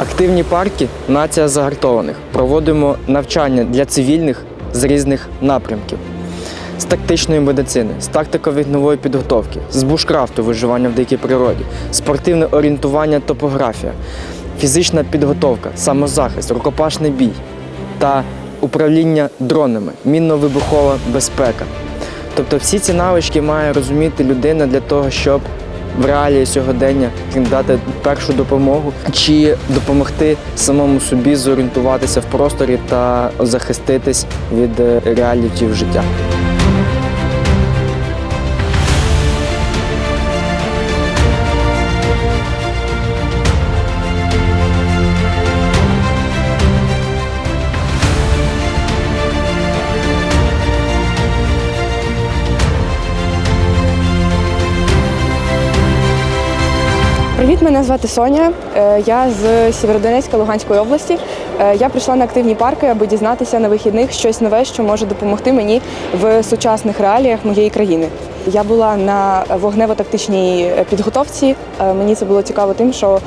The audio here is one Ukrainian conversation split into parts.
Активні парки нація загартованих. Проводимо навчання для цивільних з різних напрямків. З тактичної медицини, з тактико-вогневої підготовки, з бушкрафту виживання в дикій природі, спортивне орієнтування, топографія, фізична підготовка, самозахист, рукопашний бій та управління дронами, мінно-вибухова безпека. Тобто всі ці навички має розуміти людина для того, щоб в реалії сьогодення дати першу допомогу чи допомогти самому собі зорієнтуватися в просторі та захиститись від е, реалітів життя. Привіт, мене звати Соня. Е, Я з Сєвєродонецька Луганської області. Е, Я прийшла на активні парки, аби дізнатися на вихідних щось нове, що може допомогти мені в сучасних реаліях моєї країни. Я була на вогнево-тактичній підготовці. Е, Мені це було цікаво тим, що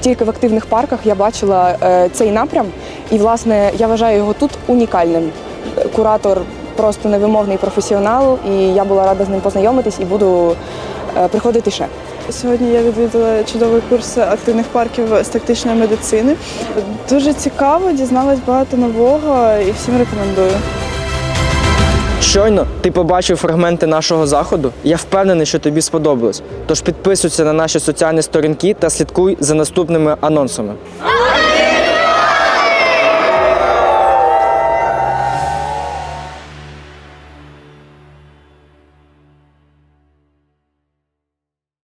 тільки в активних парках я бачила цей напрям, і власне я вважаю його тут унікальним. Куратор просто невимовний професіонал, і я була рада з ним познайомитись і буду приходити ще. Сьогодні я відвідала чудовий курс активних парків з тактичної медицини. Дуже цікаво, дізналась багато нового і всім рекомендую. Щойно ти побачив фрагменти нашого заходу. Я впевнений, що тобі сподобалось. Тож підписуйся на наші соціальні сторінки та слідкуй за наступними анонсами.